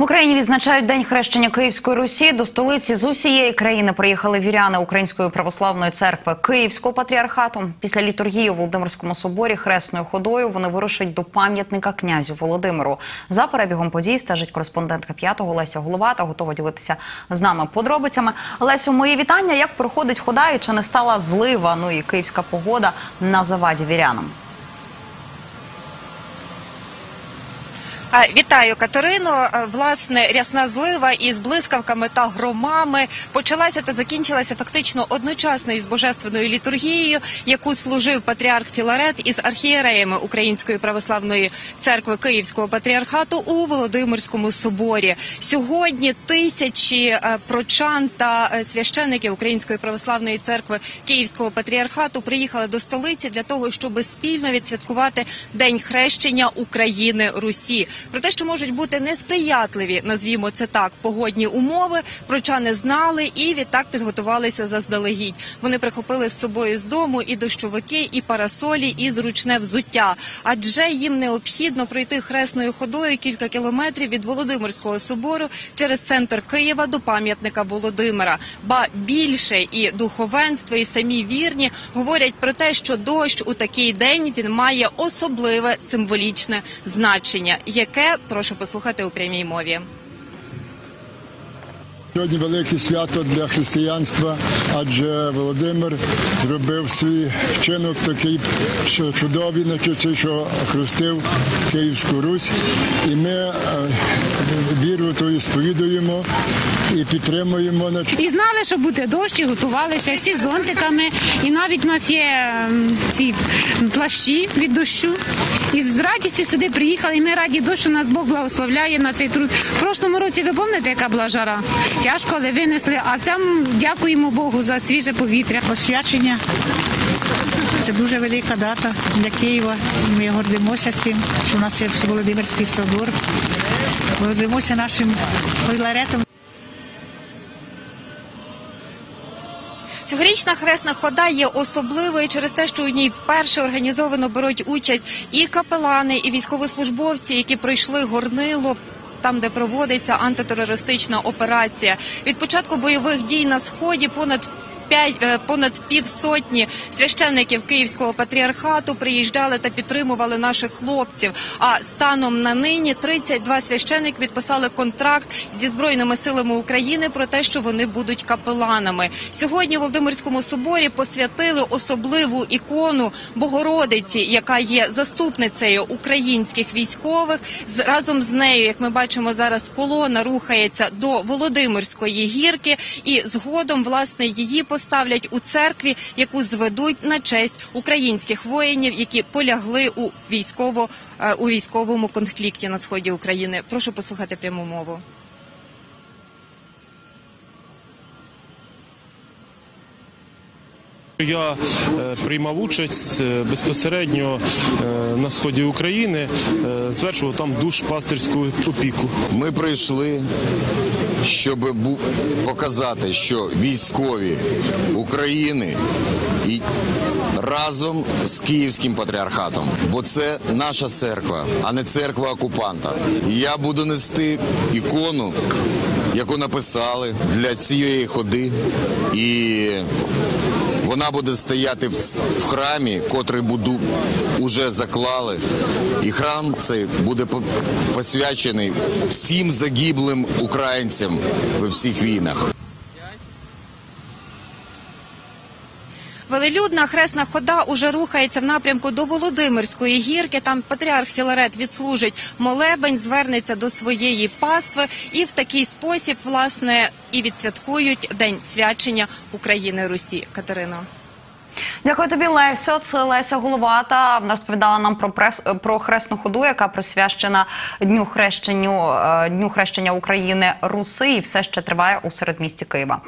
В Україні відзначають День хрещення Київської Русі. До столиці з усієї країни приїхали віряни Української православної церкви Київського патріархату. Після літургії у Володимирському соборі хресною ходою вони вирушать до пам'ятника князю Володимиру. За перебігом подій стежить кореспондентка п'ятого Леся Головата. Готова ділитися з нами подробицями. Лесю, мої вітання. Як проходить хода і чи не стала злива? Ну і київська погода на заваді вірянам. Вітаю, Катерино. Власне, рясна злива із блискавками та громами почалася та закінчилася фактично одночасно із божественною літургією, яку служив патріарх Філарет із архієреями Української православної церкви Київського патріархату у Володимирському соборі. Сьогодні тисячі е, прочан та е, священиків Української православної церкви Київського патріархату приїхали до столиці для того, щоб спільно відсвяткувати День хрещення України Русі. Про те, що можуть бути несприятливі, назвімо це так, погодні умови, прочани знали і відтак підготувалися заздалегідь. Вони прихопили з собою з дому і дощовики, і парасолі, і зручне взуття. Адже їм необхідно пройти хресною ходою кілька кілометрів від Володимирського собору через центр Києва до пам'ятника Володимира. Ба більше і духовенство, і самі вірні говорять про те, що дощ у такий день він має особливе символічне значення, яке прошу послухати у прямій мові. Сьогодні велике свято для християнства, адже Володимир зробив свій вчинок такий чудовий, значить, що хрестив Київську Русь. І ми е, віру ту сповідуємо і підтримуємо. І знали, що буде дощ, і готувалися всі зонтиками. І навіть у нас є ці плащі від дощу. І з радістю сюди приїхали. І ми раді дощу нас Бог благословляє на цей труд. В прошлому році ви пам'ятаєте, яка була жара? Тяжко, але винесли. А цьому дякуємо Богу за свіже повітря. Освячення. Це дуже велика дата для Києва. Ми гордимося цим, що в нас є Володимирський собор. Гордимося нашим філаретом. Цьогорічна хресна хода є особливою через те, що у ній вперше організовано беруть участь і капелани, і військовослужбовці, які пройшли горнило. Там, де проводиться антитерористична операція, від початку бойових дій на сході понад п'ять е, понад півсотні священників Київського патріархату приїжджали та підтримували наших хлопців. А станом на нині 32 священники підписали контракт зі збройними силами України про те, що вони будуть капеланами. Сьогодні в Володимирському соборі посвятили особливу ікону Богородиці, яка є заступницею українських військових. Разом з нею, як ми бачимо зараз, колона рухається до Володимирської гірки, і згодом власне її поставлять у церкві, яку зведуть на честь українських воїнів, які полягли у військово е, у військовому конфлікті на сході України. Прошу послухати пряму мову. Я е, приймав участь е, безпосередньо е, на сході України, звершував там душ пастирську опіку. Ми прийшли, щоб показати, що військові України і разом з Київським патріархатом, бо це наша церква, а не церква окупанта. Я буду нести ікону, яку написали для цієї ходи, і вона буде стояти в, храмі, котрий буду уже заклали. І храм цей буде по- посвячений всім загиблим українцям в всіх війнах. Велелюдна хресна хода уже рухається в напрямку до Володимирської гірки. Там патріарх Філарет відслужить молебень, звернеться до своєї пастви, і в такий спосіб власне і відсвяткують день свячення України Русі. Катерино. Дякую тобі, Лесю. Це Леся Головата розповідала нам про прес про хресну ходу, яка присвячена дню хрещенню е, дню хрещення України Руси, і все ще триває у середмісті Києва.